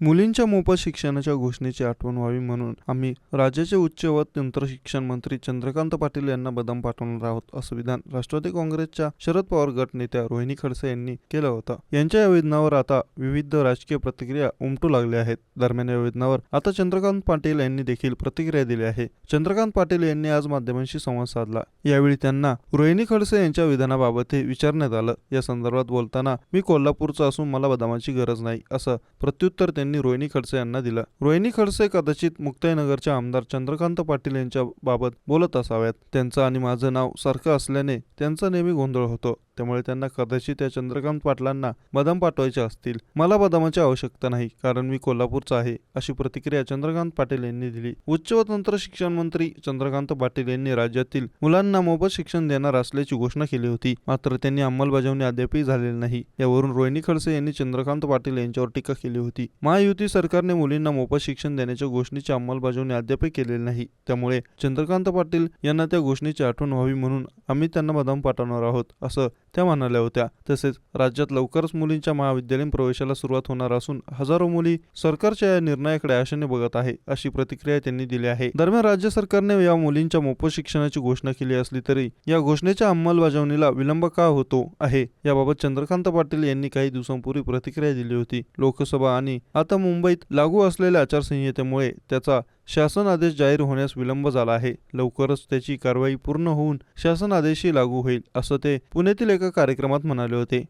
मुलींच्या मोफत शिक्षणाच्या घोषणेची आठवण व्हावी म्हणून आम्ही राज्याचे उच्च व तंत्रशिक्षण मंत्री चंद्रकांत पाटील यांना बदाम पाठवणार आहोत असं विधान राष्ट्रवादी काँग्रेसच्या शरद पवार गट नेत्या रोहिणी खडसे यांनी केलं होतं. यांच्या या वेदनावर आता विविध राजकीय प्रतिक्रिया उमटू लागल्या आहेत. दरम्यान या वेदनावर आता चंद्रकांत पाटील यांनी देखील प्रतिक्रिया दिली आहे. चंद्रकांत पाटील यांनी आज माध्यमांशी संवाद साधला. यावेळी त्यांना रोहिणी खडसे यांच्या विधानाबाबत हे विचारण्यात आलं. या संदर्भात बोलताना मी कोल्हापूरचा असून मला बदामाची गरज नाही असं प्रत्युत्तर त्यांनी रोहिणी खडसे यांना दिला. रोहिणी खडसे कदाचित मुक्ताईनगरच्या आमदार चंद्रकांत पाटील यांच्या बाबत बोलत असाव्यात. त्यांचं आणि माझं नाव सारखं असल्याने त्यांचा नेहमी गोंधळ होतो. त्यामुळे त्यांना कदाचित त्या चंद्रकांत पाटलांना बदाम पाठवायचे असतील. मला बदामाची आवश्यकता नाही कारण मी कोल्हापूरचा आहे अशी प्रतिक्रिया चंद्रकांत पाटील यांनी दिली. उच्च व तंत्र शिक्षण मंत्री चंद्रकांत पाटील यांनी राज्यातील मुलांना मोफत शिक्षण देणार असल्याची घोषणा केली होती. मात्र त्यांनी अंमलबजावणी अद्यापही झालेली नाही. यावरून रोहिणी खडसे यांनी चंद्रकांत पाटील यांच्यावर टीका केली होती. महायुती सरकारने मुलींना मोफत शिक्षण देण्याच्या घोषणेची अंमलबजावणी अद्यापही केलेली नाही. त्यामुळे चंद्रकांत पाटील यांना त्या घोषणेची आठवण व्हावी म्हणून आम्ही त्यांना बदाम पाठवणार आहोत असं त्या म्हणाल्या होत्या. तसेच राज्यात लवकरच मुलींच्या महाविद्यालयीन प्रवेशाला सुरुवात होणार असून हजारो मुली सरकारच्या या निर्णयाकडे आशेने बघत आहे अशी प्रतिक्रिया त्यांनी दिली आहे. दरम्यान राज्य सरकारने या मुलींच्या मोफत शिक्षणाची घोषणा केली असली तरी या घोषणेच्या अंमलबजावणीला विलंब का होतो आहे याबाबत चंद्रकांत पाटील यांनी काही दिवसांपूर्वी प्रतिक्रिया दिली होती. लोकसभा आणि आता मुंबईत लागू असलेल्या आचारसंहितेमुळे त्याचा शासन आदेश जाहीर होण्यास विलंब झाला आहे. लवकरच त्याची कारवाई पूर्ण होऊन शासन आदेशही लागू होईल असं ते पुण्यातील एका कार्यक्रमात म्हणाले होते.